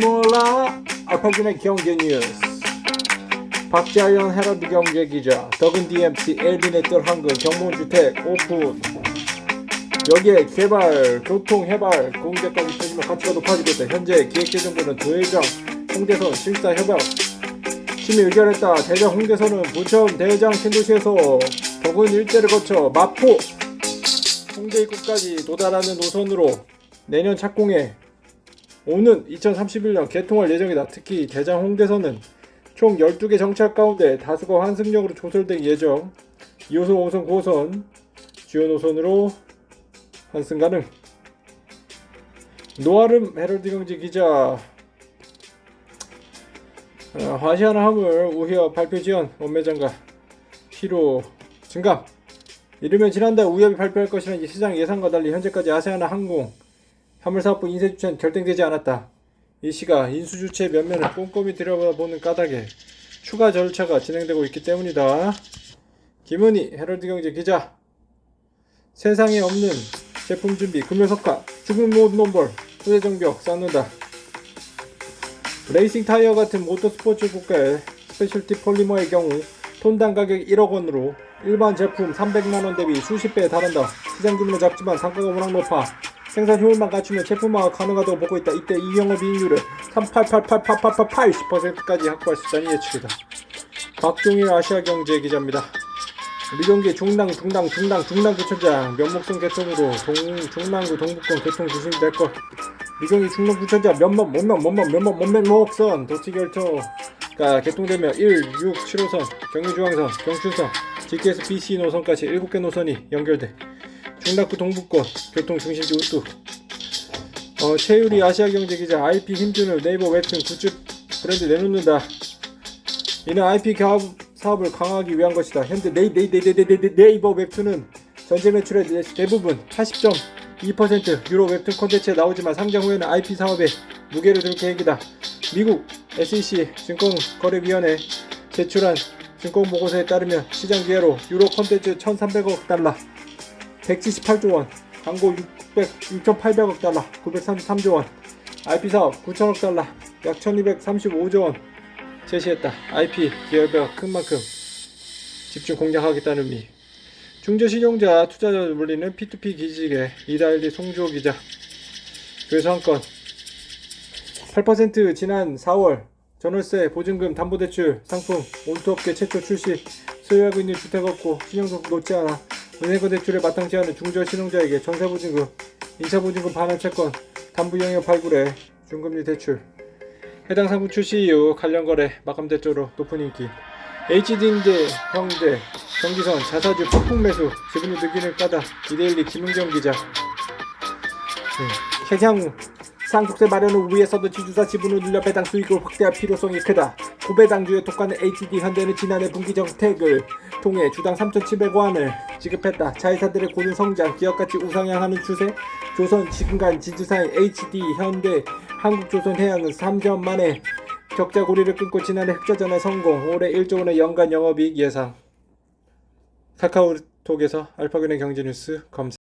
몰라 알파진의 경제 뉴스. 박자연 헤럴드 경제 기자. 덕은 DMC 엘빈의 뜰 한글 경문주택 오픈. 여기에 개발, 교통, 해발, 공제까지 터지면 가치가 높아지고 있다. 현재 기획재정부는 도회장, 홍대선, 실사 협약. 심의 의결했다. 대장 홍대선은 부천 대장 신도시에서 덕은 일대를 거쳐 마포. 홍대 입구까지 도달하는 노선으로 내년 착공해 오는 2031년 개통할 예정이다. 특히 대장 홍대선은 총 12개 정찰 가운데 다수가 환승역으로 조설될 예정. 2호선, 5호선, 9호선 주요 노선으로 환승 가능. 노아름 헤럴드 경제 기자 어, 화시아나 화물 우협 발표 지연 원매장가 필요 증감 이르면 지난달 우협이 발표할 것이라는 시장 예상과 달리 현재까지 아세아나 항공 화물사업부 인쇄주체는 결정되지 않았다. 이 시가 인수주체 면면을 꼼꼼히 들여다보는 까닭에 추가 절차가 진행되고 있기 때문이다. 김은희 헤럴드 경제 기자 세상에 없는 제품 준비 금요석화 죽은 못 논벌 후대 정벽 쌓는다. 레이싱 타이어 같은 모터스포츠 국가의 스페셜티 폴리머의 경우 톤당 가격 1억 원으로 일반 제품 300만 원 대비 수십 배에 달한다. 시장 규모는 작지만 단가가 워낙 높아 생산 효율만 갖추면 제품화가 가능하다고 보고 있다. 이때 이 영업이익률을 388888880%까지 확보할 수 있다는 예측이다. 박종일 아시아경제 기자입니다. 미경기 중랑 중랑 중랑 중랑 구청장 면목성 개통으로 동 중랑구 동북권 개통 중심이 될 것. 미경이 중랑 구청장 면목 몸면 면목 몸면 목선 도치 결정가 개통되며 1, 6, 7호선 경의중앙선 경춘선 GTS BC 노선까지 7개 노선이 연결돼 중랑구 동북권 교통 중심지 우뚝. 어, 최유리 아시아경제 기자 IP 힘주는 네이버 웹툰 굿즈 브랜드 내놓는다. 이는 IP 사업, 사업을 강화하기 위한 것이다. 현재 네이, 네이, 네이, 네이, 네이, 네이버 웹툰은 전체 매출의 대- 대부분 80.2% 유로 웹툰 콘텐츠에 나오지만 상장 후에는 IP 사업에 무게를 둘 계획이다. 미국 SEC 증권거래위원회 제출한 증권보고서에 따르면 시장 기회로 유로 콘텐츠 1,300억 달러, 178조 원, 광고 600, 6,800억 달러, 933조 원, IP 사업 9천억 달러, 약 1,235조 원 제시했다. IP 기업가 큰 만큼 집중 공략하겠다는 의미. 중저신용자 투자자를 물리는 P2P 기지개 이다일리 송주호 기자. 그래서 한 건. 8% 지난 4월 전월세 보증금 담보대출 상품 온투업계 최초 출시 소유하고 있는 주택 없고 신용도 높지 않아 은행거 대출에 마땅치 않은 중저 신용자에게 전세보증금, 인차보증금 반환 채권, 담보 영역 발굴에 중금리 대출 해당 상품 출시 이후 관련 거래 마감 대조로 높은 인기. HD인대 형제 경기선 자사주 폭풍 매수 지분이 느끼는 까다 이데일리 김은경 기자. 네. 향후 상속세 마련을 위해서도 지주사 지분을 늘려 배당 수익을 확대할 필요성이 크다. 고배당주에 독과는 HD 현대는 지난해 분기 정책을 통해 주당 3,700원을 지급했다. 자회사들의 고는 성장, 기업가치 우상향하는 추세, 조선 지금간 지주사인 HD 현대 한국조선해양은 3년 만에 적자 고리를 끊고 지난해 흑자전에 성공. 올해 1조 원의 연간 영업이익 예상. 카카오톡에서 알파근의 경제뉴스 검사.